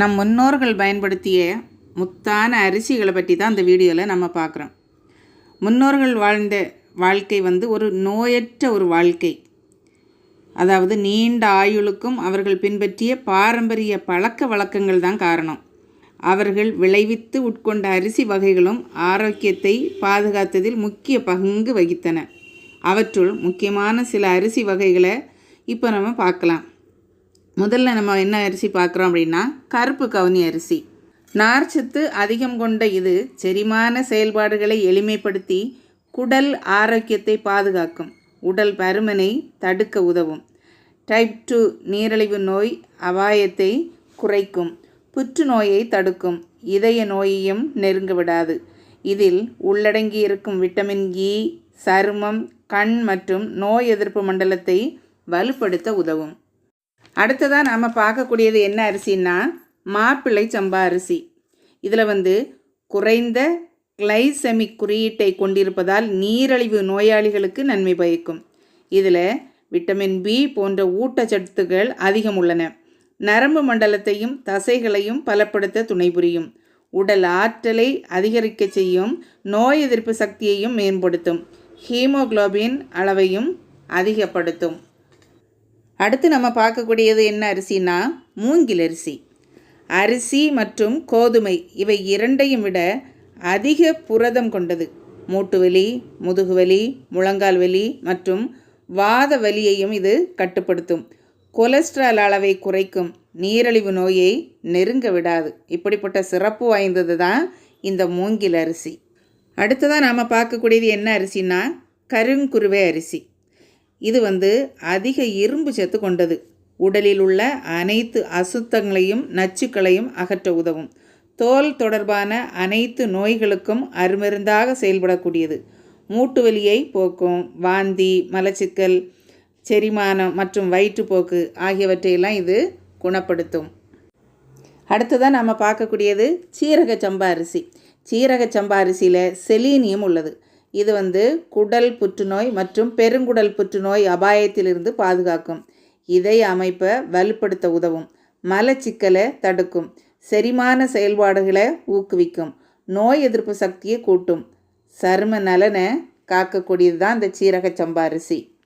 நம் முன்னோர்கள் பயன்படுத்திய முத்தான அரிசிகளை பற்றி தான் இந்த வீடியோவில் நம்ம பார்க்குறோம். முன்னோர்கள் வாழ்ந்த வாழ்க்கை வந்து ஒரு நோயற்ற ஒரு வாழ்க்கை. அதாவது நீண்ட ஆயுளுக்கும் அவர்கள் பின்பற்றிய பாரம்பரிய பழக்க வழக்கங்கள் தான் காரணம். அவர்கள் விளைவித்து உட்கொண்ட அரிசி வகைகளும் ஆரோக்கியத்தை பாதுகாத்ததில் முக்கிய பங்கு வகித்தன. அவற்றுள் முக்கியமான சில அரிசி வகைகளை இப்போ நம்ம பார்க்கலாம். முதல்ல நம்ம என்ன அரிசி பார்க்குறோம் அப்படின்னா கருப்பு கவுனி அரிசி. நார்ச்சத்து அதிகம் கொண்ட இது செரிமான செயல்பாடுகளை எளிமைப்படுத்தி குடல் ஆரோக்கியத்தை பாதுகாக்கும். உடல் பருமனை தடுக்க உதவும். டைப் டூ நீரிழிவு நோய் அபாயத்தை குறைக்கும். புற்றுநோயை தடுக்கும். இதய நோயையும் நெருங்க விடாது. இதில் உள்ளடங்கியிருக்கும் விட்டமின் இ e, சருமம் கண் மற்றும் நோய் எதிர்ப்பு மண்டலத்தை வலுப்படுத்த உதவும். அடுத்ததாக நாம் பார்க்கக்கூடியது என்ன அரிசின்னா மாப்பிள்ளை சம்பா அரிசி. இதில் வந்து குறைந்த கிளைசெமிக் குறியீட்டை கொண்டிருப்பதால் நீரழிவு நோயாளிகளுக்கு நன்மை பயக்கும். இதில் விட்டமின் பி போன்ற ஊட்டச்சத்துக்கள் அதிகம் உள்ளன. நரம்பு மண்டலத்தையும் தசைகளையும் பலப்படுத்த துணை புரியும். உடல் ஆற்றலை அதிகரிக்க செய்யும் நோய் எதிர்ப்பு சக்தியையும் மேம்படுத்தும். ஹீமோகுளோபின் அளவையும் அதிகப்படுத்தும். அடுத்து நம்ம பார்க்கக்கூடியது என்ன அரிசினா மூங்கில் அரிசி. அரிசி மற்றும் கோதுமை இவை இரண்டையும் விட அதிக புரதம் கொண்டது. மூட்டு வலி முதுகுவலி முழங்கால் வலி மற்றும் வாத வலியையும் இது கட்டுப்படுத்தும். கொலஸ்ட்ரால் அளவை குறைக்கும். நீரழிவு நோயை நெருங்க விடாது. இப்படிப்பட்ட சிறப்பு வாய்ந்தது தான் இந்த மூங்கில் அரிசி. அடுத்ததாக நாம் பார்க்கக்கூடியது என்ன அரிசினா கருங்குருவை அரிசி. இது வந்து அதிக இரும்பு சத்து கொண்டது. உடலில் உள்ள அனைத்து அசுத்தங்களையும் நச்சுக்களையும் அகற்ற உதவும். தோல் தொடர்பான அனைத்து நோய்களுக்கும் அருமருந்தாக செயல்படக்கூடியது. மூட்டு வலியை போக்கும் வாந்தி மலச்சிக்கல் செரிமானம் மற்றும் வயிற்றுப்போக்கு ஆகியவற்றையெல்லாம் இது குணப்படுத்தும். அடுத்ததாக நம்ம பார்க்கக்கூடியது சீரக சம்பா அரிசி. சீரக சம்பா அரிசியில் செலீனியம் உள்ளது. இது வந்து குடல் புற்றுநோய் மற்றும் பெருங்குடல் புற்றுநோய் அபாயத்திலிருந்து பாதுகாக்கும். இதய அமைப்பை வலுப்படுத்த உதவும். மலச்சிக்கலை தடுக்கும். செரிமான செயல்பாடுகளை ஊக்குவிக்கும். நோய் எதிர்ப்பு சக்தியை கூட்டும். சரும நலனை காக்கக்கூடியது தான் இந்த சீரக சம்பா அரிசி.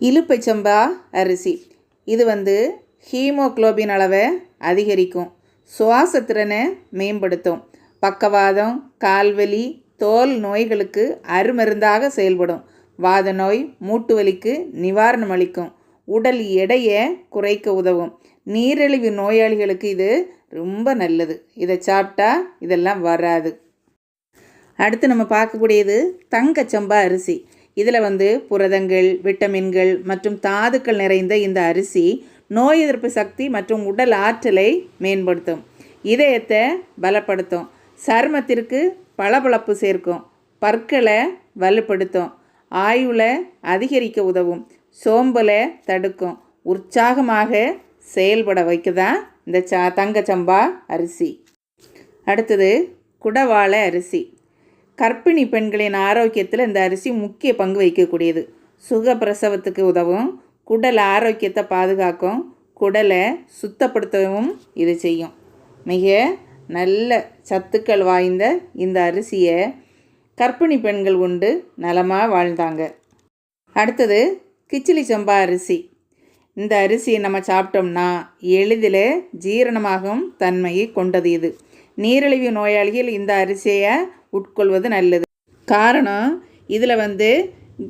இலுப்பை சம்பா அரிசி. இது வந்து ஹீமோக்ளோபின் அளவை அதிகரிக்கும். சுவாசத்திறனை மேம்படுத்தும். பக்கவாதம் கால்வலி தோல் நோய்களுக்கு அருமருந்தாக செயல்படும். வாத நோய் மூட்டு வலிக்கு நிவாரணம் அளிக்கும். உடல் எடையை குறைக்க உதவும். நீரிழிவு நோயாளிகளுக்கு இது ரொம்ப நல்லது. இதை சாப்பிட்டா இதெல்லாம் வராது. அடுத்து நம்ம பார்க்கக்கூடியது தங்கச்சம்பா அரிசி. இதில் வந்து புரதங்கள் விட்டமின்கள் மற்றும் தாதுக்கள் நிறைந்த இந்த அரிசி நோய் எதிர்ப்பு சக்தி மற்றும் உடல் ஆற்றலை மேம்படுத்தும். இதயத்தை பலப்படுத்தும். சருமத்திற்கு பளபளப்பு சேர்க்கும். பற்களை வலுப்படுத்தும். ஆயுளை அதிகரிக்க உதவும். சோம்பலை தடுக்கும். உற்சாகமாக செயல்பட வைக்க தான் இந்த சா தங்கச்சம்பா அரிசி. அடுத்தது குடவாழை அரிசி. கர்ப்பிணி பெண்களின் ஆரோக்கியத்தில் இந்த அரிசி முக்கிய பங்கு வகிக்கக்கூடியது. சுகப்பிரசவத்துக்கு உதவும். குடல் ஆரோக்கியத்தை பாதுகாக்கும். குடலை சுத்தப்படுத்தவும் இது செய்யும். மிக நல்ல சத்துக்கள் வாய்ந்த இந்த அரிசியை கர்ப்பிணி பெண்கள் உண்டு நலமாக வாழ்ந்தாங்க. அடுத்தது கிச்சிலி சம்பா அரிசி. இந்த அரிசியை நம்ம சாப்பிட்டோம்னா எளிதில் ஜீரணமாகும் தன்மையை கொண்டது இது. நீரிழிவு நோயாளிகள் இந்த அரிசியை உட்கொள்வது நல்லது. காரணம் இதில் வந்து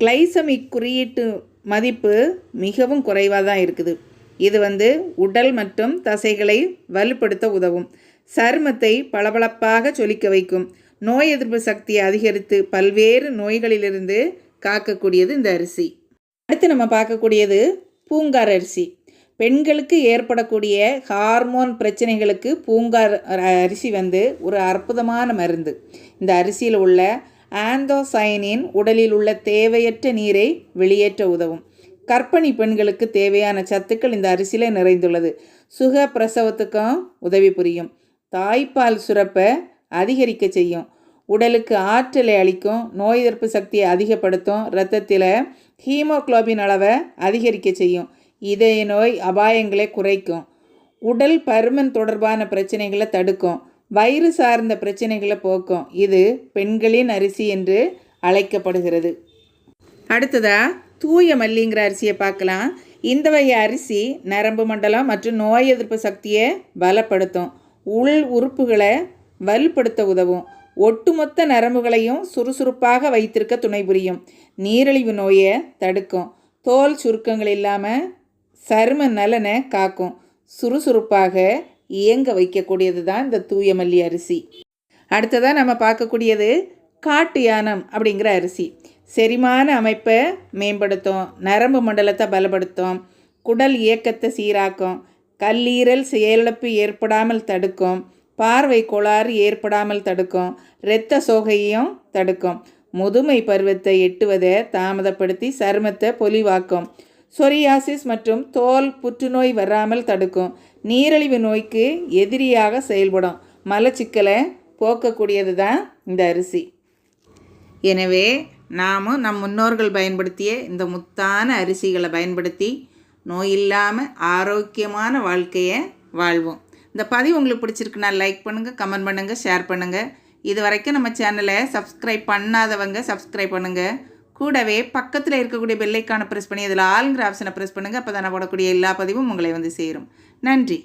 கிளைசமிக் குறியீட்டு மதிப்பு மிகவும் குறைவாக தான் இருக்குது. இது வந்து உடல் மற்றும் தசைகளை வலுப்படுத்த உதவும். சருமத்தை பளபளப்பாக சொலிக்க வைக்கும். நோய் எதிர்ப்பு சக்தியை அதிகரித்து பல்வேறு நோய்களிலிருந்து காக்கக்கூடியது இந்த அரிசி. அடுத்து நம்ம பார்க்கக்கூடியது பூங்கார் அரிசி. பெண்களுக்கு ஏற்படக்கூடிய ஹார்மோன் பிரச்சனைகளுக்கு பூங்கார் அரிசி வந்து ஒரு அற்புதமான மருந்து. இந்த அரிசியில் உள்ள ஆந்தோசைனின் உடலில் உள்ள தேவையற்ற நீரை வெளியேற்ற உதவும். கர்ப்பிணி பெண்களுக்கு தேவையான சத்துக்கள் இந்த அரிசியில் நிறைந்துள்ளது. சுக பிரசவத்துக்கும் உதவி புரியும். தாய்ப்பால் சுரப்பை அதிகரிக்க செய்யும். உடலுக்கு ஆற்றலை அளிக்கும். நோய் எதிர்ப்பு சக்தியை அதிகப்படுத்தும். இரத்தத்தில் ஹீமோக்ளோபின் அளவை அதிகரிக்க செய்யும். இதய நோய் அபாயங்களை குறைக்கும். உடல் பருமன் தொடர்பான பிரச்சனைகளை தடுக்கும். வயிறு சார்ந்த பிரச்சனைகளை போக்கும். இது பெண்களின் அரிசி என்று அழைக்கப்படுகிறது. அடுத்ததா தூய மல்லிங்கிற அரிசியை பார்க்கலாம். இந்த வகை அரிசி நரம்பு மண்டலம் மற்றும் நோய் எதிர்ப்பு சக்தியை பலப்படுத்தும். உள் உறுப்புகளை வலுப்படுத்த உதவும். ஒட்டுமொத்த நரம்புகளையும் சுறுசுறுப்பாக வைத்திருக்க துணை புரியும். நீரிழிவு நோயை தடுக்கும். தோல் சுருக்கங்கள் இல்லாமல் சரும நலனை காக்கும். சுறுசுறுப்பாக இயங்க வைக்கக்கூடியது தான் இந்த தூய மல்லி அரிசி. அடுத்ததாக நம்ம பார்க்கக்கூடியது காட்டு யானம் அப்படிங்கிற அரிசி. செரிமான அமைப்பை மேம்படுத்தும். நரம்பு மண்டலத்தை பலப்படுத்தும். குடல் இயக்கத்தை சீராக்கும். கல்லீரல் செயலிழப்பு ஏற்படாமல் தடுக்கும். பார்வை கோளாறு ஏற்படாமல் தடுக்கும். இரத்த சோகையும் தடுக்கும். முதுமை பருவத்தை எட்டுவதை தாமதப்படுத்தி சருமத்தை பொலிவாக்கும். சொரியாசிஸ் மற்றும் தோல் புற்றுநோய் வராமல் தடுக்கும். நீரிழிவு நோய்க்கு எதிரியாக செயல்படும். மலச்சிக்கலை போக்கக்கூடியது தான் இந்த அரிசி. எனவே நாமும் நம் முன்னோர்கள் பயன்படுத்திய இந்த முத்தான அரிசிகளை பயன்படுத்தி நோய் இல்லாமல் ஆரோக்கியமான வாழ்க்கையை வாழ்வோம். இந்த பதிவு உங்களுக்கு பிடிச்சிருக்குன்னா லைக் பண்ணுங்கள் கமெண்ட் பண்ணுங்கள் ஷேர் பண்ணுங்கள் இது வரைக்கும் நம்ம சேனலை சப்ஸ்கிரைப் பண்ணாதவங்க சப்ஸ்கிரைப் பண்ணுங்கள் கூடவே பக்கத்தில் இருக்கக்கூடிய பெல்லைக்கான ப்ரெஸ் பண்ணி அதில் ஆளுங்கிற ஆப்ஷனை ப்ரெஸ் பண்ணுங்கள் அப்போ தான் நான் போடக்கூடிய எல்லா பதிவும் உங்களை வந்து சேரும். நன்றி.